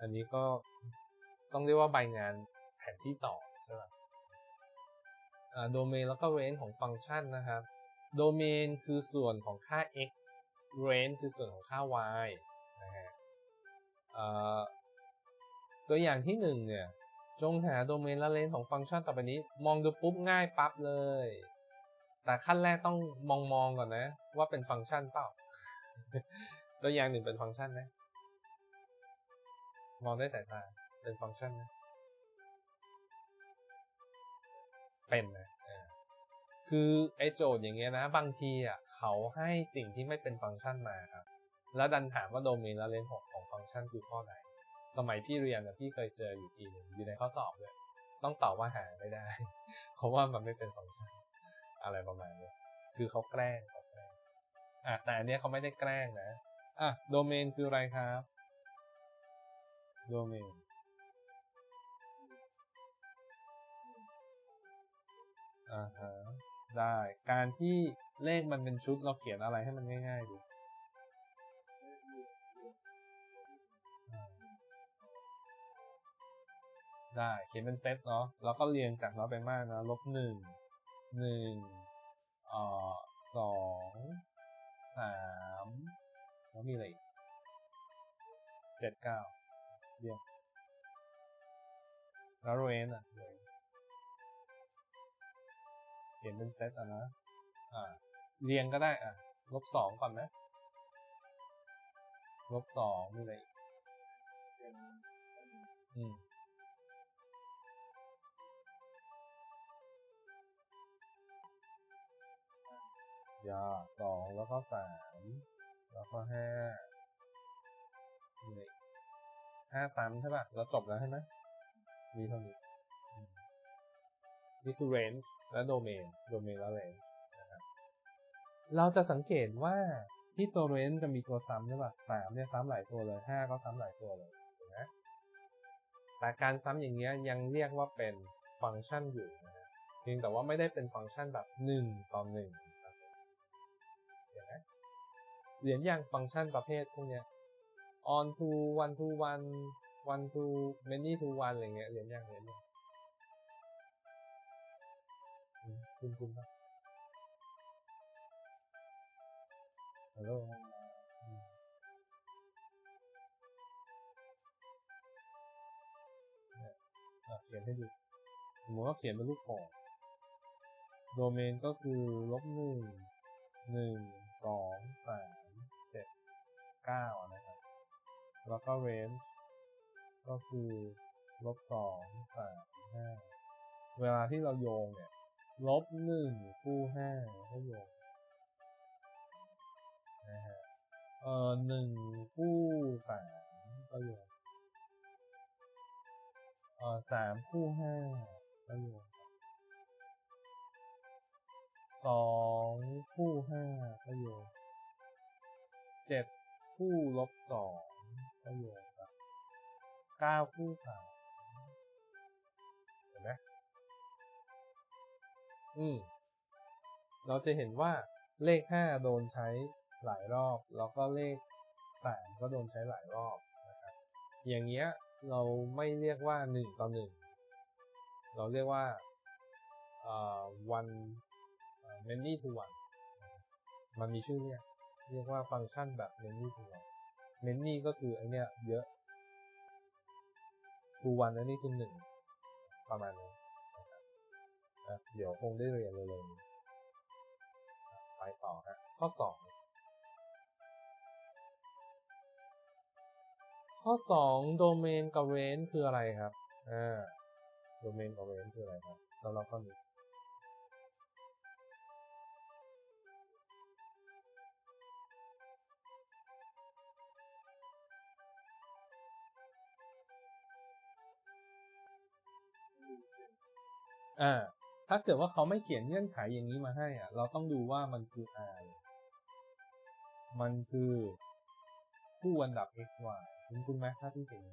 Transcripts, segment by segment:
อันนี้ก็ต้องเรียกว่าใบงานแผ่นที่สองใช่ไหมโดเมนแล้วก็ range ของฟังก์ชันนะครับ โดเมนคือส่วนของค่า x range คือส่วนของค่า y นะฮะอ่อตัวอย่างที่หนึ่งเนี่ย จงหาโดเมนและ range ของฟังก์ชันต่อไปนี้ มองดูปุ๊บง่ายปั๊บเลย แต่ขั้นแรกต้องมองมองก่อนนะ ว่าเป็นฟังก์ชันเปล่า ตัวอย่างหนึ่งเป็นฟังก์ชันไห มองด้วยสายตา เป็นฟังก์ชันไหมเป็นนะคือไอ้โจทย์อย่างเงี้ยนะ บางทีอะเขาให้สิ่งที่ไม่เป็นฟังก์ชันมาครับ แล้วดันถามว่าโดเมนและเลนส์ของของฟังก์ชันคือข้อไหน สมัยพี่เรียนอะพี่เคยเจออยู่ทีหนึ่งอยู่ในข้อสอบเลยต้องตอบว่าหาไม่ได้ เพราะว่ามันไม่เป็นฟังก์ชัน อะไรประมาณนี้คือเขาแกล้งเขาแกล้งอะแต่อันเนี้ยเขาไม่ได้แกล้งนะอะโดเมนคืออะไรครับ โดเมนอ่าฮะได้การที่เลขมันเป็นชุดเราเขียนอะไรให้มันง่ายๆดูได้เขียนเป็นเซตเนาะแล้วก็เรียงจากน้อยไปมากนะลบหนึ่งหนึ่งเอ่อสองสามแล้วมีอะไรเจ็ดเก้า เรียงแล้วเรนอะ range เขียนเป็นเซตอะนะ อ่า เรียงก็ได้อะ ลบสองก่อนไหมลบสองมีอะไรอีกอืมยาสองแล้วก็สามแล้วก็ห้ามีอะไร ห้าซ้ำใช่ป่ะ เราจบแล้วใช่ไหมมีเท่านี้อืมนี่คือ range และ domain domain และ range นะครับ เราจะสังเกตว่าที่ตัว range จะมีตัวซ้ำใช่ป่ะสามเนี่ยซ้ำหลายตัวเลยห้าก็ซ้ำหลายตัวเลยเห็นไหมแต่การซ้ำอย่างเงี้ยยังเรียกว่าเป็นฟังก์ชันอยู่นะฮะเพียงแต่ว่าไม่ได้เป็นฟังก์ชันแบบหนึ่งต่อหนึ่งครับเห็นไหมเหรียญอย่างฟังก์ชันประเภทพวกเนี้ย on to one to one one to many to one อะไรเงี้ยเรียญอย่างเรียญอย่างคุณคุณปะฮัลโหลเขียนให้ดูสมมติว่าเขียนเป็นรูปของโดเมนก็คือลบหนึ่งหนึ่งสองสามเจ็ดเก้านะครับ แล้วก็ range ก็คือลบสองสามห้าเวลาที่เราโยงเนี่ยลบหนึ่งคู่ห้าก็โยงนะฮะเอ่อหนึ่งคู่สามก็โยงเอ่อสามคู่ห้าก็โยงสองคู่ห้าก็โยงเจ็ดคู่ลบสอง ก็โยครับก้าคู่สามเห็นไหมอืมเราจะเห็นว่าเลขห้าโดนใช้หลายรอบ แล้วก็เลขสามก็โดนใช้หลายรอบนะครับอย่างเงี้ยเราไม่เรียกว่าหนึ่งต่อหนึ่งเราเรียกว่าเอ่อ one many to one มันมีชื่อเรียกเรียกว่าฟังก์ชันแบบ many to one many ก็คือไอเนี้ยเยอะ to one อันนี้คือหนึ่งประมาณนี้นะเดี๋ยวคงได้เรียนเร็วๆไปต่อฮะข้อสองข้อสองโดเมนกับ range คืออะไรครับอ่าโดเมนกับ range คืออะไรครับสำหรับข้อนี้ อ่าถ้าเกิดว่าเขาไม่เขียนเงื่อนไขอย่างนี้มาให้อะ เราต้องดูว่ามันคือ i มันคือผู้อันดับ x y คุณคุณไหมถ้าที่เห็น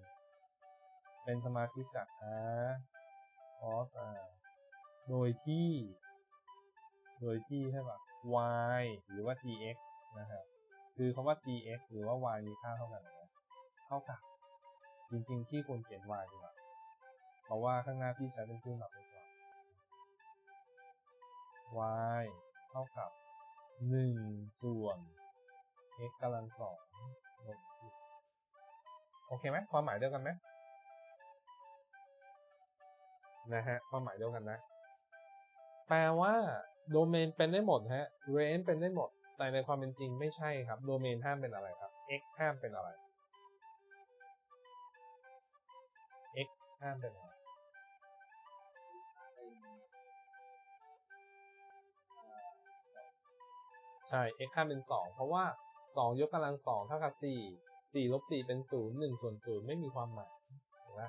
เป็นสมาชิกจาก r cos r โดยที่ โดยที่ใช่ปะ y หรือว่า gx นะครับคือคำว่า gx หรือว่า y มีค่าเท่ากันนะเท่ากับ จริงๆพี่ควรเขียน y ดีกว่าเพราะว่าข้างหน้าพี่ใช้เป็นครื่องหมายไปก่อน y เท่ากับ 1 ส่วน x กำลังสองลบสิบโอเคไหมความหมายเดียวกันไหมนะฮะความหมายเดียวกันนะ แปลว่าโดเมนเป็นได้หมดฮะ range เป็นได้หมด แต่ในความเป็นจริงไม่ใช่ครับ โดเมนห้ามเป็นอะไรครับ x ห้ามเป็นอะไร x ห้ามเป็นอะไร ใช่ x ห้ามเป็น 2 เพราะว่า 2 ยกกำลัง2เท่ากับ 4 4ลบ4เป็น 0 1 ส่วน 0 ไม่มีความหมายถูกไหม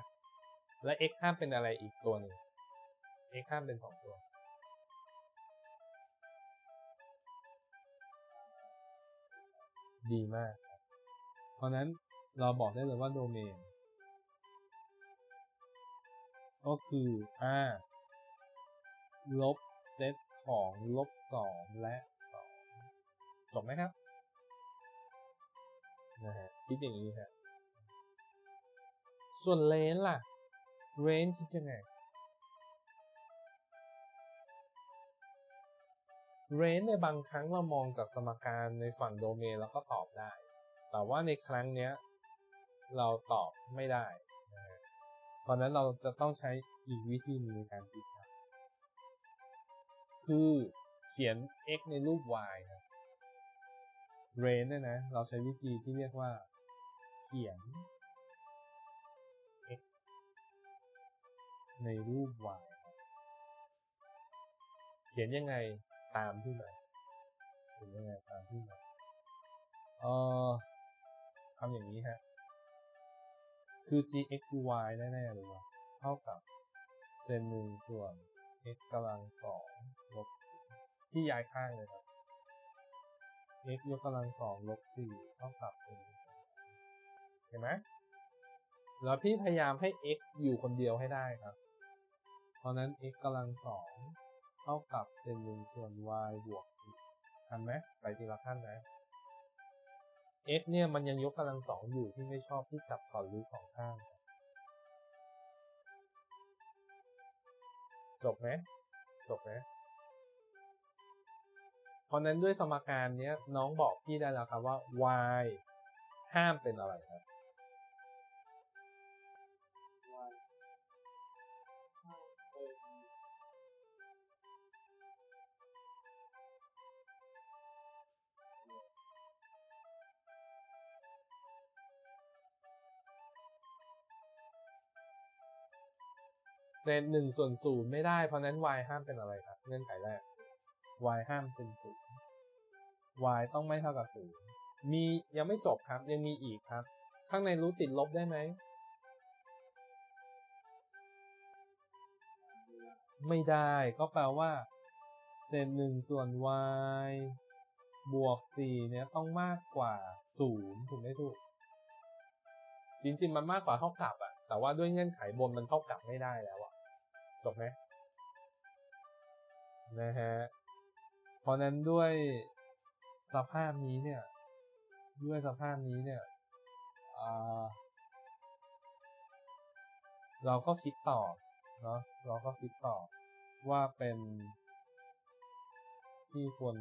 และ x ห้ามเป็นอะไรอีกตัวหนึ่ง x ห้ามเป็น 2 ตัว ดีมาก เพราะนั้นเราบอกได้เลยว่าโดเมน ก็คือ r ลบเซตของลบ 2 และ จบไหมครับนะฮะคิดอย่างนี้ฮะส่วนเลนล่ะเรนคิดยังไงเรนในบางครั้งเรามองจากสมการในฝั่งโดเมนแล้วก็ตอบได้ แต่ว่าในครั้งเนี้ยเราตอบไม่ได้นะฮะเพราะนั้นเราจะต้องใช้อีกวิธีนึงในการคิดครับ คือเขียน x ในรูป y ครับ range เนี่ยนะ เราใช้วิธีที่เรียกว่า เขียน x ในรูป y เขียนยังไงตามที่มาเขียนยังไงตามที่มาเอ่อทำอย่างนี้ฮะ คือ gxy แน่ๆเลยว่าเท่ากับเซนหนึ่งส่วน x กำลังสองลบสที่ย้ายข้างเลยครับ x ยกกำลังสองลบสี่เท่ากับเซนหนึ่เห็นไหมแล้วพี่พยายามให้ x อยู่คนเดียวให้ได้ครับ เพราะนั้น x กำลังสองเท่ากับเซนหนึ่งส่วน y บวกสี่ทันไหมไปทีละขั้นนะ x เนี่ยมันยังยกกำลังสองอยู่ที่ไม่ชอบที่จับก่อนรูทสองข้างจบไหมจบไหม เพราะนั้นด้วยสมการนี้น้องบอกพี่ได้แล้วครับว่า y ห้ามเป็นอะไรครับ เศษหนึ่งส่วนศูนย์ไม่ได้ เพราะนั้น y ห้ามเป็นอะไรครับ เงื่อนไขแรก y ห้ามเป็นศูนย์ y ต้องไม่เท่ากับศูนย์มียังไม่จบครับยังมีอีกครับ ข้างในรู้ติดลบได้ไหม ไม่ได้ก็แปลว่าเศษหนึ่งส่วน y บวกสี่เนี่ยต้องมากกว่าศูนย์ถูกไหมถูก จริง ๆ มันมากกว่าเท่ากับอะแต่ว่าด้วยเงื่อนไขบนมันเท่ากับไม่ได้แล้วอะจบไหมนะฮะ ราะนั้นด้วยสภาพนี้เนี่ย ด้วยสภาพนี้เนี่ยเราก็คิดต่อเนาะเราก็คิดต่อว่าเป็นที่ควร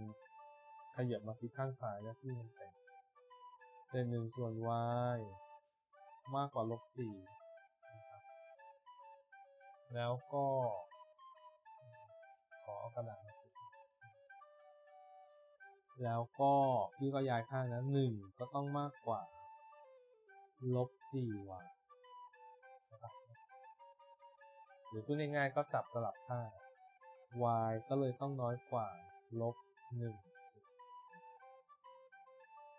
ขยับมาคิดข้างซ้ายนะที่มันเป็นเซนหนึ่งส่วน y มากกว่าลบสี่แล้วก็ ขอเอากระดาษ แล้วก็พี่ก็ย้ายข้างนะหนึ่งก็ต้องมากกว่า ลบสี่ว่ะหรือพูดง่ายๆก็จับสลับค่า y ก็เลยต้องน้อยกว่า ลบหนึ่ง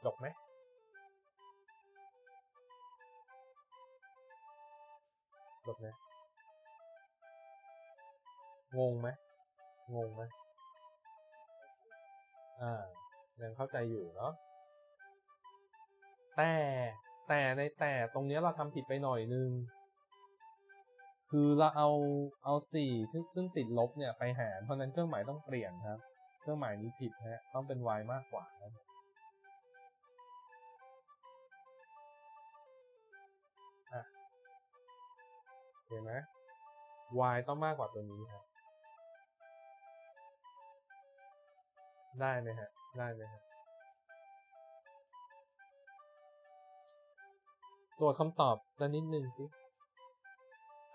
จบไหมจบไหมงงไหมงงไหมอ่า ยังเข้าใจอยู่เนาะแต่แต่ในแต่ตรงนี้เราทำผิดไปหน่อยนึง คือเราเอาเอาสี่ซึ่งซึ่งติดลบเนี่ยไปหาร เพราะนั้นเครื่องหมายต้องเปลี่ยนครับ เครื่องหมายนี้ผิดฮะต้องเป็น y มากกว่าครับเห็นไหม y ต้องมากกว่าตัวนี้ครับ ได้ไหมฮะ ได้ไหมฮะตรวจคำตอบสักนิดหนึ่งสิ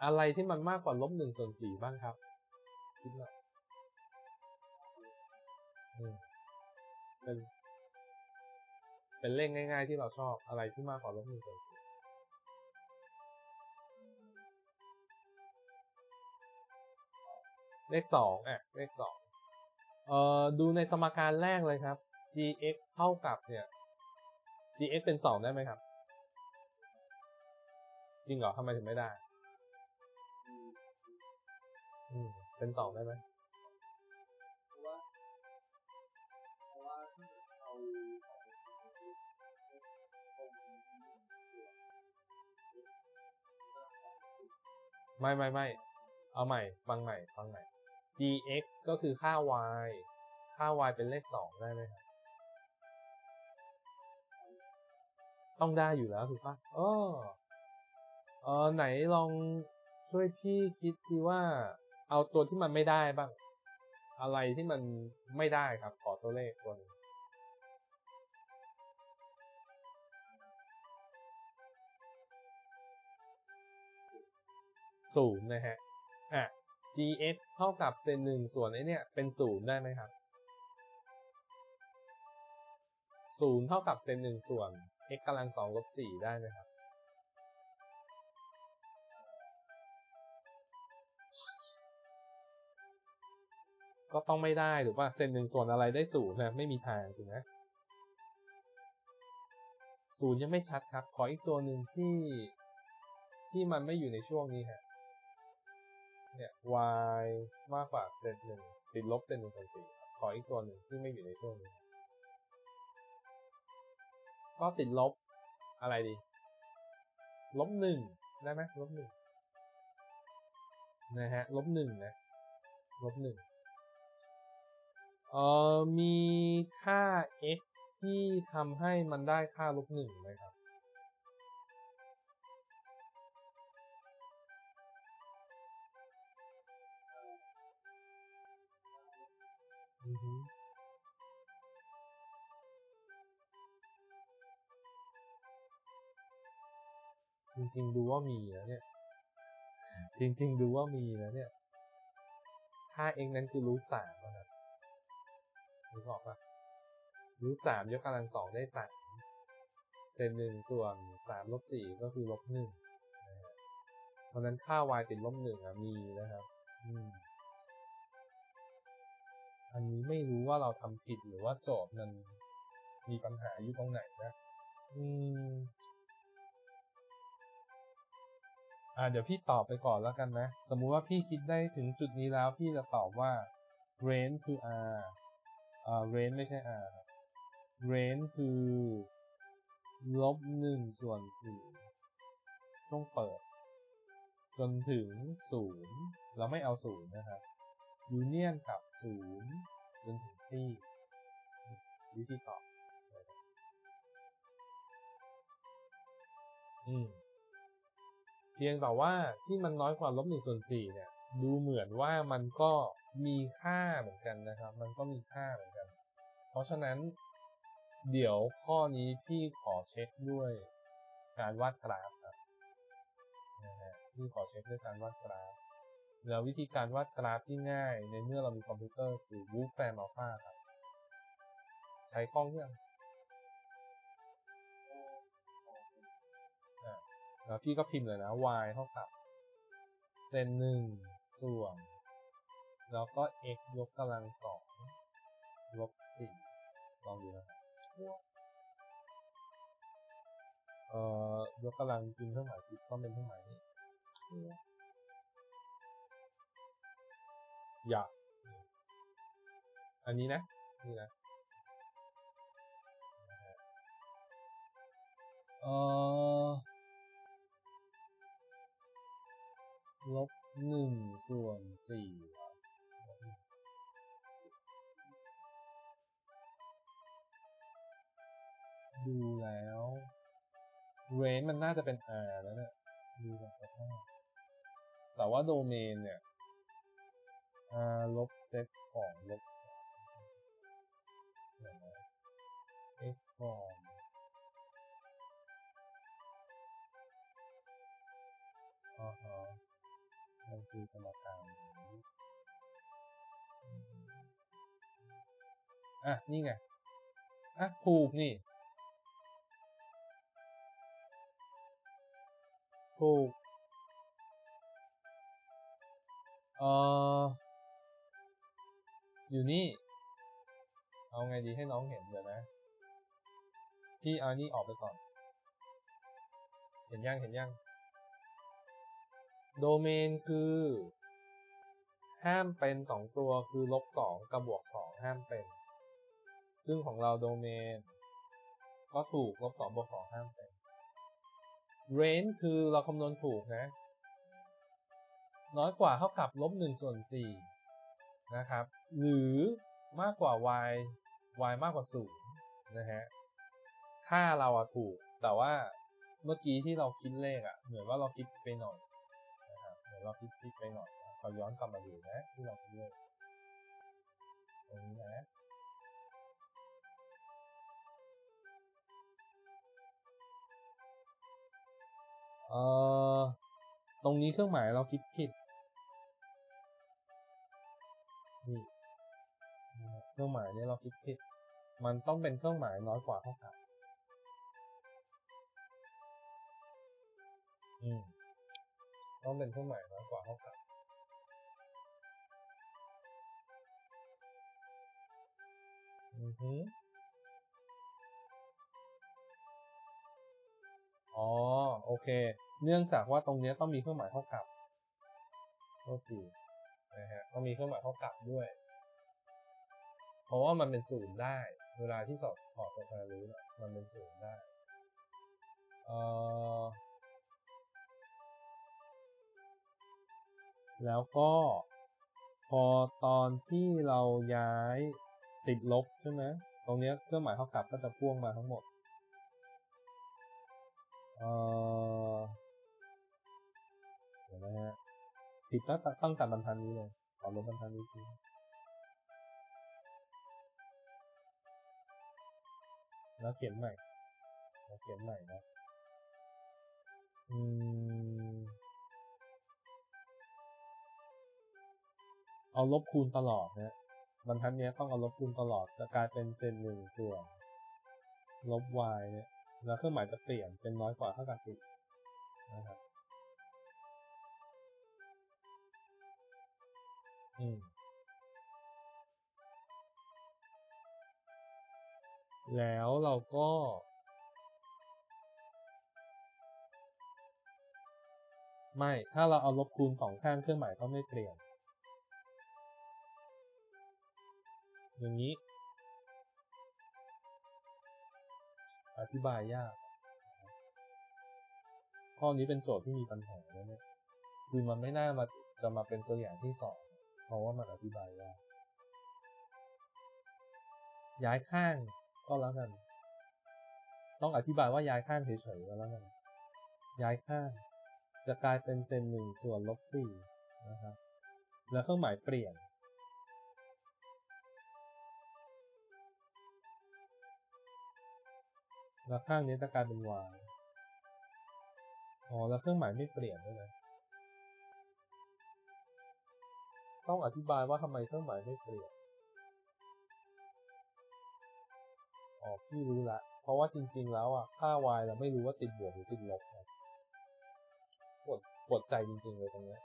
อะไรที่มันมากกว่าลบหนึ่งส่วนสี่บ้างครับ คิดว่าเป็น เป็นเลขง่ายๆที่เราชอบอะไรที่มากกว่าลบหนึ่งส่วนสี่เลขสองอะ เลขสอง เอ่อดูในสมการแรกเลยครับ gx เท่ากับเนี่ย gx เป็นสองได้ไหมครับ จริงเหรอทำไมถึงไม่ได้อืมเป็นสองได้ไหมเพราะว่าเพราะว่าเอาไม่ไม่ไม่เอาใหม่ ฟังใหม่ ฟังใหม่ gx ก็คือค่า y ค่า y เป็นเลขสองได้ไหมครับต้องได้อยู่แล้วถูกปะเออเออไหนลองช่วยพี่คิดสิว่า เอาตัวที่มันไม่ได้บ้าง อะไรที่มันไม่ได้ครับ ขอตัวเลขตัวนึงศูนย์นะฮะ อะ gx เท่ากับเซนหนึ่งส่วนไอเนี่ยเป็นศูนย์ได้ไหมครับศูนย์เท่ากับเซนหนึ่งส่วน x กำลังสองลบสี่ได้ไหมครับ ก็ต้องไม่ได้ถูกป่ะเซนหนึ่งส่วนอะไรได้ศูนย์นะไม่มีทางถูกไหมศูนย์ยังไม่ชัดครับ ขออีกตัวหนึ่งที่ที่มันไม่อยู่ในช่วงนี้ฮะ เนี่ย y มากกว่าเซนหนึ่งติดลบเซนหนึ่งส่วนสี่ขออีกตัวหนึ่งที่ไม่อยู่ในช่วงนี้ ก็ติดลบอะไรดี ลบหนึ่งได้ไหมลบหนึ่งนะฮะลบหนึ่งนะลบหนึ่งเอ่อมีค่า x ที่ทำให้มันได้ค่าลบหนึ่งไหมครับ จริง ๆ ดูว่ามีนะเนี่ย จริง ๆ ดูว่ามีนะเนี่ยค่า x นั้นคือรูทสามนะครับนึกออกปะรูทสามยกกำลังสองได้สามเศษหนึ่งส่วนสามลบสี่ก็คือลบหนึ่งเพราะนั้นค่า y ติดลบหนึ่งอะมีนะครับ อืม อันนี้ไม่รู้ว่าเราทำผิดหรือว่าโจทย์มันมีปัญหาอยู่ตรงไหนนะ อืม อ่าเดี๋ยวพี่ตอบไปก่อนแล้วกันนะ สมมุติว่าพี่คิดได้ถึงจุดนี้แล้วพี่จะตอบว่า range คือ r อ่า range ไม่ใช่ r range คือลบหนึ่งส่วนสี่ช่วงเปิด จนถึงศูนย์เราไม่เอาศูนย์นะครับ ยูเนียนกับศูนย์จนถึงที่วิธีตอบอืมเพียงแต่ว่าที่มันน้อยกว่าลบหนึ่งส่วนสี่เนี่ย ดูเหมือนว่ามันก็มีค่าเหมือนกันนะครับ มันก็มีค่าเหมือนกัน เพราะฉะนั้น เดี๋ยวข้อนี้พี่ขอเช็คด้วยการวาดกราฟครับนะฮะพี่ขอเช็คด้วยการวาดกราฟ แล้ววิธีการวาดกราฟที่ง่ายในเมื่อเรามีคอมพิวเตอร์คือ Wolfram Alpha ครับ ใช้กล้องยังอะแล้วพี่ก็พิมพ์เลยนะ y เท่ากับเซนหนึ่งส่วน แล้วก็ x ยกกำลังสองลบสี่ลองดูนะครับเอ่อยกกำลังจริงเครื่องหมายผิดต้องเป็นเครื่องหมายนี้อยากอันนี้นะ นี่นะเออลบหนึ่งส่วนสี่ดูแล้วเรนมันน่าจะเป็น R แล้วเนี่ย ดูจากสภาพแต่ว่าโดเมนเนี่ย ลบเซตของลบสามเดี๋ยวนะ x form อ๋อฮะมันคือสมการนี้อะ นี่ไง อะถูกนี่ ถูกเอ่อ อยู่นี่ เอาไงดีให้น้องเห็นเดี๋ยวนะ พี่เอานี่ออกไปก่อน เห็นยังเห็นยัง โดเมนคือ ห้ามเป็นสองตัวคือลบสองกับบวกสองห้ามเป็น ซึ่งของเราโดเมน ก็ถูกลบสองบวกสองห้ามเป็น range คือเราคำนวณถูกนะ น้อยกว่าเท่ากับลบหนึ่งส่วนสี่ นะครับ หรือมากกว่า y y มากกว่าศูนย์นะฮะ ค่าเราอะถูก แต่ว่าเมื่อกี้ที่เราคิดเลขอะเหมือนว่าเราคิดไปหน่อยนะครับเหมือนเราคิดผิดไปหน่อยนะขอย้อนกลับมาดูนะที่เราคิดเลขตรงนี้นะเอ่อตรงนี้เครื่องหมายเราคิดผิด เครื่องหมายเนี่ยเราคิดผิด มันต้องเป็นเครื่องหมายน้อยกว่าเท่ากับ อืม ต้องเป็นเครื่องหมายน้อยกว่าเท่ากับ อือฮึอ๋อ โอเค เนื่องจากว่าตรงเนี้ยต้องมีเครื่องหมายเท่ากับโทษทีนะฮะต้องมีเครื่องหมายเท่ากับด้วย ราะว่ามันเป็นศูนย์ได้ เวลาที่สอบขอตัวแปรรู้น่ะมันเป็นศูนย์ได้เอ่อแล้วก็พอตอนที่เราย้ายติดลบใช่ไหมตรงเนี้ยเครื่องหมายเท่ากับก็จะพ่วงมาทั้งหมดเออเดี๋ยวนะฮะผิดตั้งต่ตั้งแต่บรรทัดนี้เลยขอลบบรรทัดนี้ที แล้วเขียนใหม่แล้วเขียนใหม่นะ อืม เอาลบคูณตลอดนะบรรทัดนี้ต้องเอาลบคูณตลอด จะกลายเป็นเศษหนึ่งส่วน ลบ y เนี่ย แล้วเครื่องหมายจะเปลี่ยนเป็นน้อยกว่าเท่ากับสิบนะครับ อืม แล้วเราก็ ไม่ ถ้าเราเอาลบคูณสองข้างเครื่องหมายก็ไม่เปลี่ยน อย่างนี้ อธิบายยาก ข้อนี้เป็นโจทย์ที่มีปัญหาแล้วเนี่ย คือมันไม่น่ามาจะมาเป็นตัวอย่างที่สอง เพราะว่ามันอธิบายยากย้ายข้าง ก็แล้วกัน ต้องอธิบายว่าย้ายข้างเฉยๆก็แล้วกันย้ายข้าง จะกลายเป็นเซนหนึ่งส่วนลบสี่นะครับ แล้วเครื่องหมายเปลี่ยน แล้วข้างนี้จะกลายเป็น y อ๋อแล้วเครื่องหมายไม่เปลี่ยนด้วยนะต้องอธิบายว่าทำไมเครื่องหมายไม่เปลี่ยน อ๋อพี่รู้ละ เพราะว่าจริง ๆ แล้วอะค่า y เราไม่รู้ว่าติดบวกหรือติดลบนะปวดปวดใจจริง ๆ เลยตรงเนี้ย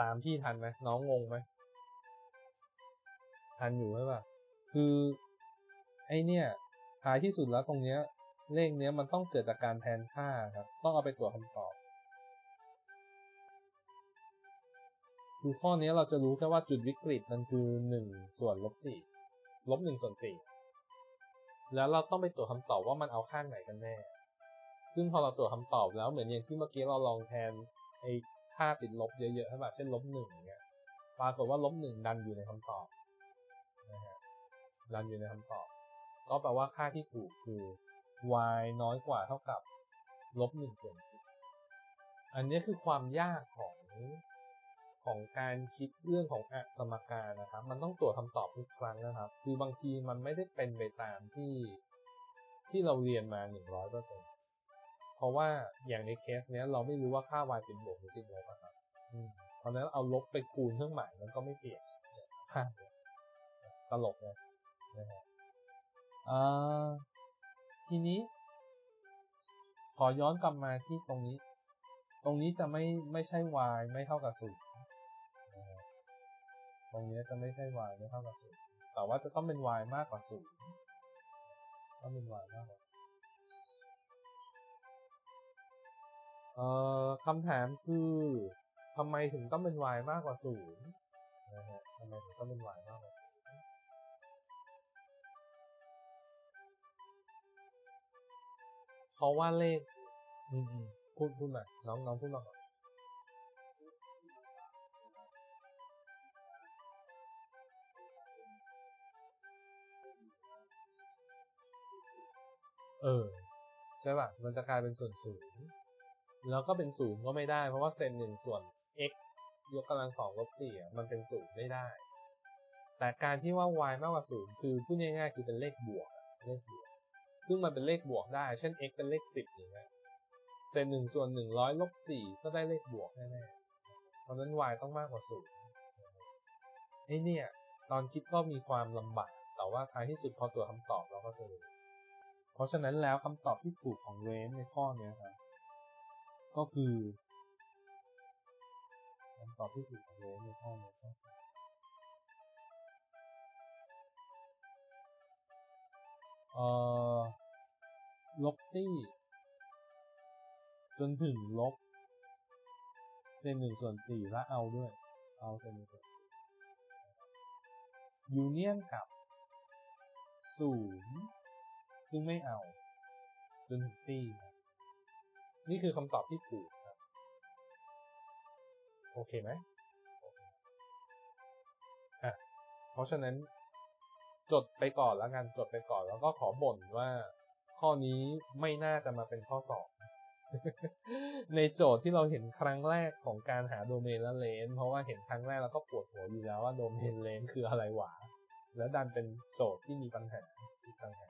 ตามพี่ทันไหมน้องงงไหมทันอยู่ไหมป่ะคือไอเนี่ยท้ายที่สุดแล้วตรงเนี้ยเลขเนี้ยมันต้องเกิดจากการแทนค่าครับ ต้องเอาไปตรวจคำตอบ คือข้อนี้เราจะรู้แค่ว่าจุดวิกฤตมันคือหนึ่งส่วนลบสี่ลบหนึ่งส่วนสี่แล้วเราต้องไปตรวจคำตอบว่ามันเอาข้างไหนกันแน่ ซึ่งพอเราตรวจคำตอบแล้วเหมือนอย่างที่เมื่อกี้เราลองแทนไอ้ค่าติดลบเยอะๆใช่ป่ะเช่นลบหนึ่งเงี้ยปรากฏว่าลบหนึ่งดันอยู่ในคำตอบนะฮะดันอยู่ในคำตอบ ก็แปลว่าค่าที่ถูกคือ y น้อยกว่าเท่ากับลบหนึ่งส่วนสี่อันนี้คือความยากของ ของการคิดเรื่องของอสมการนะครับ มันต้องตรวจคำตอบทุกครั้งนะครับ คือบางทีมันไม่ได้เป็นไปตามที่ที่เราเรียนมา 100%เพราะว่าอย่างในเคสเนี้ยเราไม่รู้ว่าค่า y เป็นบวกหรือเป็นลบอะครับอืมเพราะนั้นเอาลบไปคูณเครื่องหมายมันก็ไม่เปลี่ยนสภาพตลกนะนะฮะเอ่อทีนี้ ขอย้อนกลับมาที่ตรงนี้ ตรงนี้จะไม่ไม่ใช่ y ไม่เท่ากับศูนย์ ตรงนี้จะไม่ใช่ y ไม่เท่ากับศูนย์แต่ว่าจะต้องเป็น y มากกว่าศูนย์ต้องเป็น y มากกว่าเอ่อคำถามคือทำไมถึงต้องเป็น y มากกว่าศูนย์นะฮะทำไมถึงต้องเป็น y มากกว่าศูนย์เพราะว่าเลขอืมอืมพูดพูดมาน้องน้องพูดมาก่อน เออ ใช่ป่ะ มันจะกลายเป็นส่วนศูนย์แล้วก็เป็นศูนย์ก็ไม่ได้ เพราะว่าเซนหนึ่งส่วน x ยกกำลังสองลบสี่มันเป็นศูนย์ไม่ได้ แต่การที่ว่า y มากกว่าศูนย์คือพูดง่ายๆคือเป็นเลขบวกเลขบวก ซึ่งมันเป็นเลขบวกได้ เช่น x เป็นเลขสิบอย่างเงี้ยเศษหนึ่งส่วนหนึ่งร้อยลบสี่ก็ได้เลขบวกแน่ๆเพราะนั้น y ต้องมากกว่าศูนย์ไอ้เนี่ย ตอนคิดก็มีความลำบาก แต่ว่าท้ายที่สุดพอตัวคำตอบเราก็จะรู้ ราะฉะนั้นแล้วคำตอบที่ถูกของเรนในข้อนี้ครับก็คือคำตอบที่ถูกของเรนในข้อนี้ก็คือเอ่อลบที่จนถึงลบเซนหนึ่งส่วนสี่และเอาด้วย เอาเซนหนึ่งส่วนสี่ยูเนียนกับศูนย์ ซึ่งไม่เอาจนถึงตีครับนี่คือคำตอบที่ถูกครับ โอเคไหมอะเพราะฉะนั้น จดไปก่อนแล้วกันจดไปก่อนแล้วก็ขอบ่นว่า ข้อนี้ไม่น่าจะมาเป็นข้อสอบในโจทย์ที่เราเห็นครั้งแรกของการหาโดเมนและเลน เพราะว่าเห็นครั้งแรกแล้วก็ปวดหัวอยู่แล้วว่าโดเมนเลนคืออะไรหวะแล้วดันเป็นโจทย์ที่มีปัญหาอีกต่างหาก